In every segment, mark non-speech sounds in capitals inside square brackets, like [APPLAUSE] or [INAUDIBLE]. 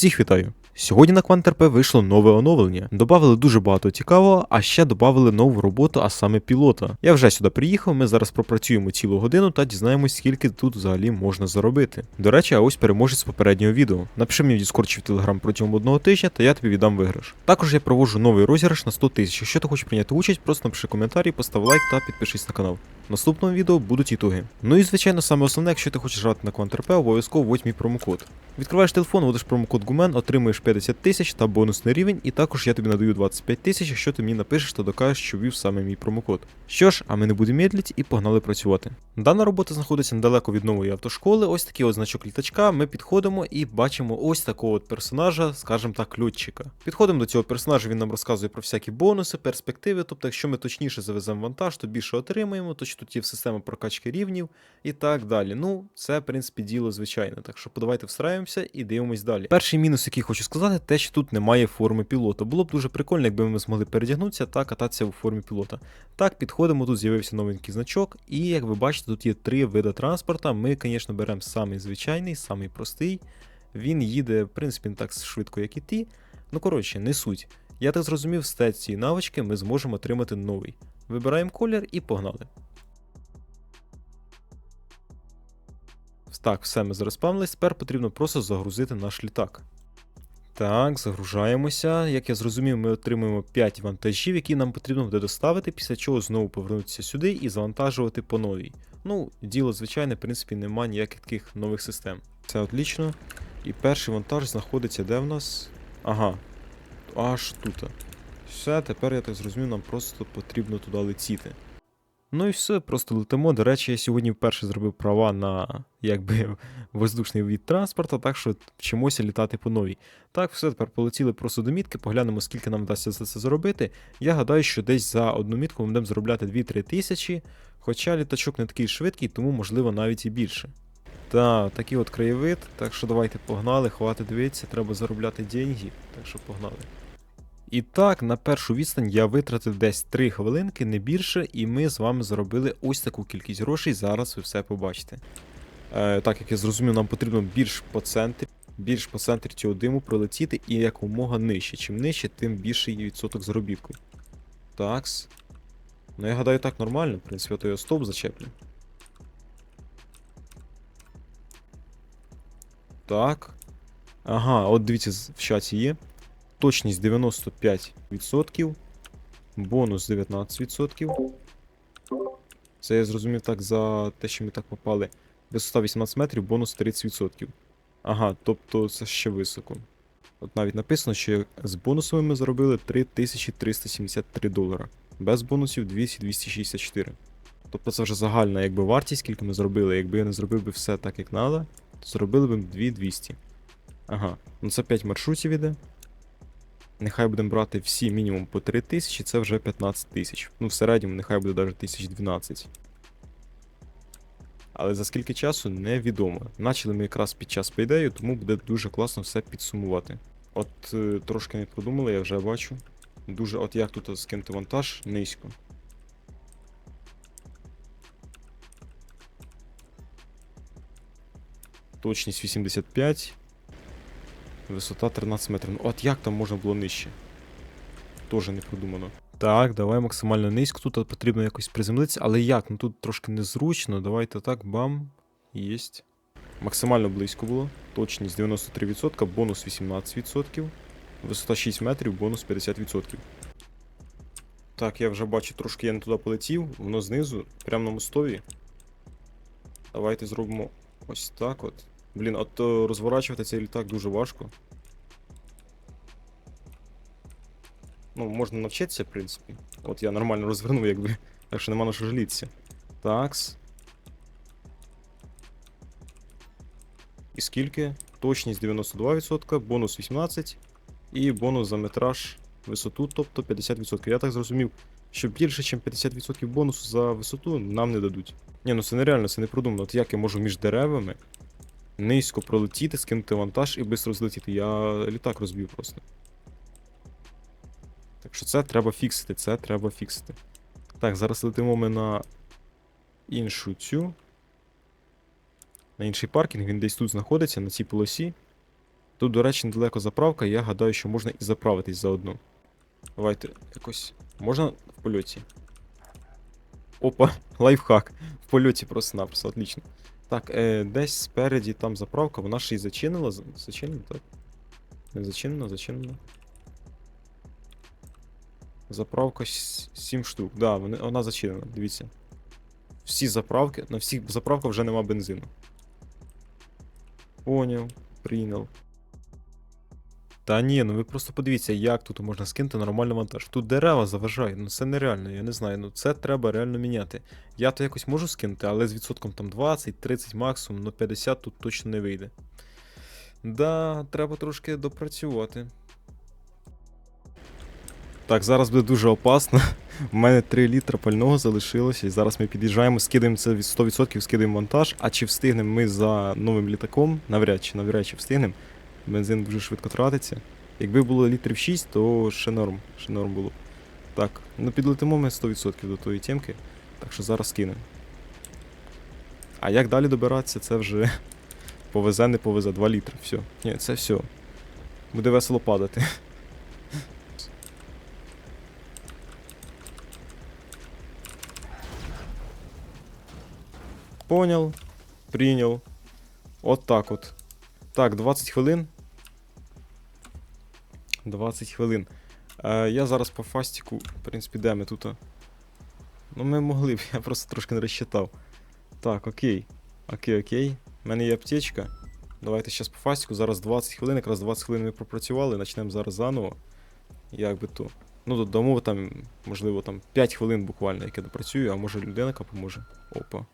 Всіх вітаю! Сьогодні на QuantRP вийшло нове оновлення. Добавили дуже багато цікавого, а ще додали нову роботу, а саме пілота. Я вже сюди приїхав. Ми зараз пропрацюємо цілу годину та дізнаємось, скільки тут взагалі можна заробити. До речі, а ось переможець попереднього відео. Напиши мені в Discord чи в Telegram протягом одного тижня, та я тобі віддам виграш. Також я проводжу новий розіграш на 100 тисяч. Якщо ти хочеш прийняти участь, просто напиши коментарі, постав лайк та підпишись на канал. В наступному відео будуть ітоги. Ну і звичайно, саме основне, якщо ти хочеш грати на QuantRP, обов'язково вводь мій промокод. Відкриваєш телефон, вводиш промокод Гумен, отримуєш 50 тисяч та бонусний рівень, і також я тобі надаю 25 тисяч, якщо ти мені напишеш та докажеш, що ввів саме мій промокод. Що ж, а ми не будемо медлити і погнали працювати. Дана робота знаходиться недалеко від нової автошколи. Ось такий от значок літачка. Ми підходимо і бачимо ось такого от персонажа, скажімо так, льотчика. Підходимо до цього персонажа, він нам розказує про всякі бонуси, перспективи. Тобто, якщо ми точніше завеземо вантаж, то більше отримаємо, то тут є система прокачки рівнів і так далі. Ну, це, в принципі, діло звичайне. Так що давайте встраюємося і дивимось далі. Перший мінус, який хочу сказати, те, що тут немає форми пілота. Було б дуже прикольно, якби ми змогли передягнутися та кататися у формі пілота. Так, підходимо, тут з'явився новенький значок, і як ви бачите, тут є три види транспорта. Ми, звісно, беремо самий звичайний, самий простий. Він їде, в принципі, не так швидко, як і ті. Ну, коротше, не суть. Я так зрозумів, з цієї навички ми зможемо отримати новий. Вибираємо колір і погнали. Так, все, ми зареспавнились. Тепер потрібно просто загрузити наш літак. Так, загружаємося. Як я зрозумів, ми отримуємо 5 вантажів, які нам потрібно буде доставити, після чого знову повернутися сюди і завантажувати по новій. Ну, діло, звичайне, в принципі, нема ніяких таких нових систем. Це отлично. І перший вантаж знаходиться де в нас? Ага. Аж тут. Все, тепер я так зрозумів, нам просто потрібно туди летіти. Ну і все, просто летимо. До речі, я сьогодні вперше зробив права на якби [LAUGHS] воздушний від транспорту, так що вчимося літати по новій. Так, все, тепер полетіли просто до мітки, поглянемо, скільки нам вдасться за це зробити. Я гадаю, що десь за одну мітку ми будемо заробляти 2-3 тисячі, хоча літачок не такий швидкий, тому можливо навіть і більше. Та, такий от краєвид, так що давайте погнали, хватить дивитися, треба заробляти деньги, так що погнали. І так, на першу відстань я витратив десь 3 хвилинки, не більше, і ми з вами заробили ось таку кількість грошей. Зараз ви все побачите. Е, так, як я зрозумів, нам потрібно більш по центрі, більш по центрі цього диму пролетіти і якомога нижче. Чим нижче, тим більший відсоток заробітку. Такс. Ну я гадаю, так нормально, в принципі, то я стоп зачеплю. Так. Ага, от дивіться, в чаті є. Точність 95%. Бонус 19%. Це я зрозумів так за те, що ми так попали. Висота 18 метрів, бонус 30%. Ага, тобто це ще високо. От навіть написано, що з бонусами ми заробили 3373 долара. Без бонусів 200-264. Тобто це вже загальна якби вартість, скільки ми зробили. Якби я не зробив би все так, як треба, то зробили б 2200. Ага, ну це 5 маршрутів іде. Нехай будемо брати всі мінімум по 3 тисячі, це вже 15 тисяч. Ну, в середньому нехай буде навіть 1012. Але за скільки часу невідомо. Начали ми якраз під час пейдею, тому буде дуже класно все підсумувати. От е, трошки не продумали, я вже бачу. Дуже, от як тут скинути вантаж низько. Точність 85. Висота 13 метрів. Ну от як там можна було нижче? Тоже не продумано. Так, давай максимально низько. Тут потрібно якось приземлитися, але як? Ну тут трошки незручно. Давайте так, бам. Єсть. Максимально близько було. Точність 93%, бонус 18%. Висота 6 метрів, бонус 50%. Так, я вже бачу, трошки я не туди полетів. Воно знизу, прямо на мостові. Давайте зробимо ось так от. Блін, от е, розворачувати цей літак дуже важко. Ну, можна навчитися, в принципі. От я нормально розвернув, якби. Так що нема на що жалітися. Такс. І скільки? Точність 92%, бонус 18 і бонус за метраж висоту, тобто 50%. Я так зрозумів, що більше, ніж 50% бонусу за висоту нам не дадуть. Ні, ну це нереально, це не продумано. От як я можу між деревами низько пролетіти, скинути вантаж і швидко злетіти. Я літак розбив просто. Так що це треба фіксити, це треба фіксити. Так, зараз летимо ми на іншу цю. На інший паркінг, він десь тут знаходиться, на цій полосі. Тут, до речі, недалеко заправка, я гадаю, що можна і заправитись заодно. Давайте якось. Можна в польоті? Опа, [LAUGHS] лайфхак. В польоті просто-напросто, отлично. Так, е, десь спереді там заправка, вона ще й зачинила. Зачинена, так? Не зачинена, зачинена. Заправка 7 штук. Да, вони, вона зачинена, дивіться. Всі заправки, на всіх заправках вже нема бензину. Поняв, прийняв. Та ні, ну ви просто подивіться, як тут можна скинути нормальний вантаж. Тут дерева заважають, ну це нереально, я не знаю. Ну це треба реально міняти. Я то якось можу скинути, але з відсотком там 20-30 максимум, ну 50 тут точно не вийде. Да, треба трошки допрацювати. Так, зараз буде дуже опасно. У мене 3 літра пального залишилося, і зараз ми під'їжджаємо, скидаємо це від 100%, скидаємо вантаж. А чи встигнемо ми за новим літаком? Навряд чи, навряд чи встигнемо. Бензин дуже швидко тратиться. Якби було літрів 6, то ще норм, ще норм було. Так, ну підлетимо ми 100% до тої тємки, так що зараз кинемо. А як далі добиратися, це вже [LAUGHS] повезе, не повезе. 2 літри, все. Ні, це все. Буде весело падати. [LAUGHS] Понял. Прийняв. От так от. Так, 20 хвилин. 20 хвилин. Е, я зараз по фастіку, в принципі, де ми тут? Ну, ми могли б, [LAUGHS] я просто трошки не розчитав. Так, окей. Окей, окей. У мене є аптечка. Давайте зараз по фастіку. Зараз 20 хвилин, якраз 20 хвилин ми пропрацювали, почнемо зараз заново. Як би то. Ну, додамо там, можливо, там 5 хвилин буквально, як я допрацюю, а може людина поможе. Опа.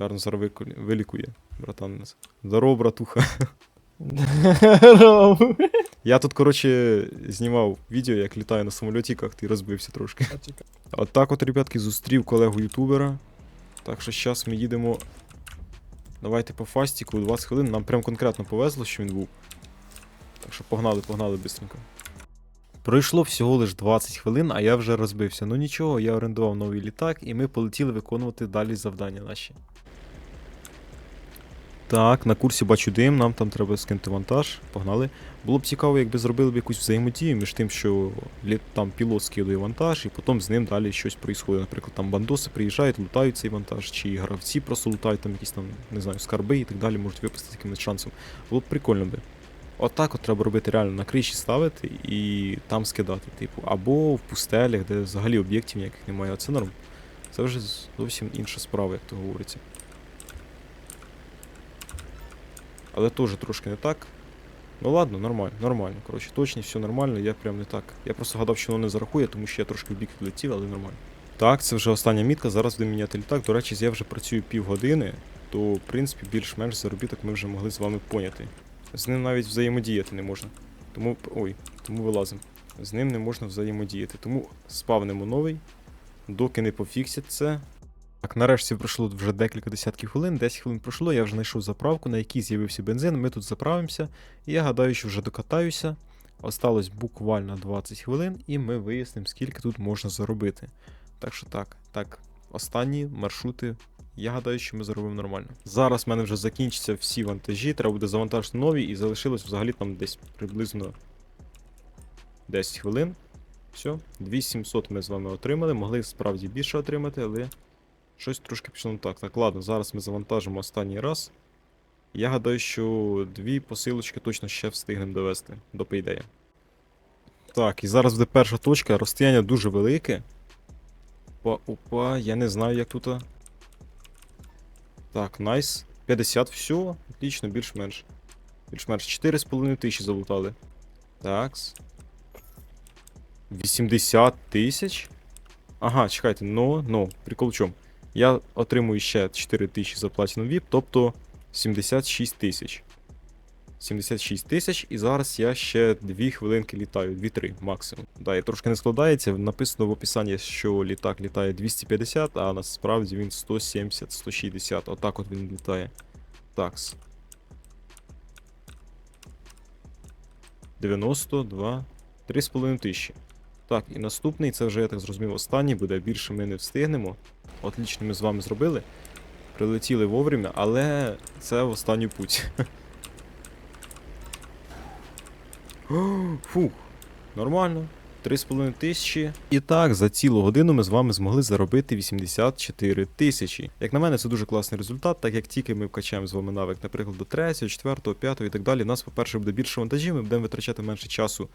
Гарно зараз вилікує, братан нас. Здорово, братуха. Я тут, коротше, знімав відео, як літаю на самольотиках, ти розбився трошки. От так от, ребятки, зустрів колегу ютубера. Так що зараз ми їдемо. Давайте по фастіку 20 хвилин. Нам прям конкретно повезло, що він був. Так що погнали, погнали бистренько. Пройшло всього лиш 20 хвилин, а я вже розбився. Ну нічого, я орендував новий літак, і ми полетіли виконувати далі завдання наші. Так, на курсі бачу дим, нам там треба скинути вантаж. Погнали. Було б цікаво, якби зробили б якусь взаємодію між тим, що там пілот скидує вантаж, і потім з ним далі щось проїсходить. Наприклад, там бандоси приїжджають, лутають цей вантаж, чи гравці просто лутають там якісь там, не знаю, скарби і так далі, можуть випустити якимось шансом. Було б прикольно би. Отак от треба робити реально на криші ставити і там скидати, типу, або в пустелях, де взагалі об'єктів ніяких немає, а це норм. Це вже зовсім інша справа, як то говориться. Але теж трошки не так. Ну ладно, нормально, нормально. Коротше, точність, все нормально, я прям не так. Я просто гадав, що воно не зарахує, тому що я трошки в бік відлетів, але нормально. Так, це вже остання мітка, зараз будемо міняти літак. До речі, я вже працюю півгодини, то в принципі більш-менш заробіток ми вже могли з вами поняти. З ним навіть взаємодіяти не можна. Тому. Ой, тому вилазимо. З ним не можна взаємодіяти. Тому спавнимо новий, доки не пофіксять це. Так, нарешті пройшло вже декілька десятків хвилин, 10 хвилин пройшло, я вже знайшов заправку, на якій з'явився бензин. Ми тут заправимося. І я гадаю, що вже докатаюся. Осталось буквально 20 хвилин, і ми вияснимо, скільки тут можна заробити. Так що так, так, останні маршрути. Я гадаю, що ми заробимо нормально. Зараз в мене вже закінчаться всі вантажі, треба буде завантажити нові, і залишилось взагалі там десь приблизно 10 хвилин. Все, 2700 ми з вами отримали, могли справді більше отримати, але щось трошки пішло не так. Так, ладно, зараз ми завантажимо останній раз. Я гадаю, що дві посилочки точно ще встигнемо довести до Payday. Так, і зараз буде перша точка. Розстояння дуже велике. Опа, опа, я не знаю, як тут. Так, найс. 50, все, отлично, більш-менш. Більш-менш 4,5 тисячі залутали. Такс. 80 тисяч? Ага, чекайте, ну, ну, прикол в чому? Я отримую ще 4 тисячі за Platinum VIP, тобто 76 тисяч. 76 тисяч, і зараз я ще 2 хвилинки літаю, 2-3 максимум. Да, і трошки не складається. Написано в описанні, що літак літає 250, а насправді він 170-160. Отак от він літає. Такс. 92. 3,5 тисячі. Так, і наступний, це вже, я так зрозумів, останній буде, більше ми не встигнемо. Отлично, ми з вами зробили. Прилетіли вовремя, але це в останню путь. [LAUGHS] Фух, нормально. 3,5 тисячі. І так, за цілу годину ми з вами змогли заробити 84 тисячі. Як на мене, це дуже класний результат, так як тільки ми вкачаємо з вами навик, наприклад, до 3, 4, 5 і так далі, у нас, по-перше, буде більше вантажів, ми будемо витрачати менше часу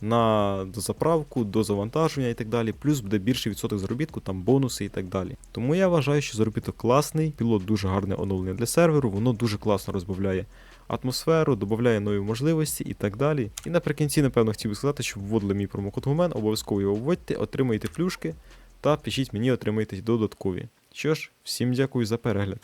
на дозаправку, дозавантаження і так далі. Плюс буде більший відсоток заробітку, там бонуси і так далі. Тому я вважаю, що заробіток класний, пілот дуже гарне оновлення для серверу, воно дуже класно розбавляє атмосферу, додає нові можливості і так далі. І наприкінці, напевно, хотів би сказати, щоб вводили мій промокод Гумен, обов'язково його вводьте, отримайте плюшки та пишіть мені, отримайте додаткові. Що ж, всім дякую за перегляд.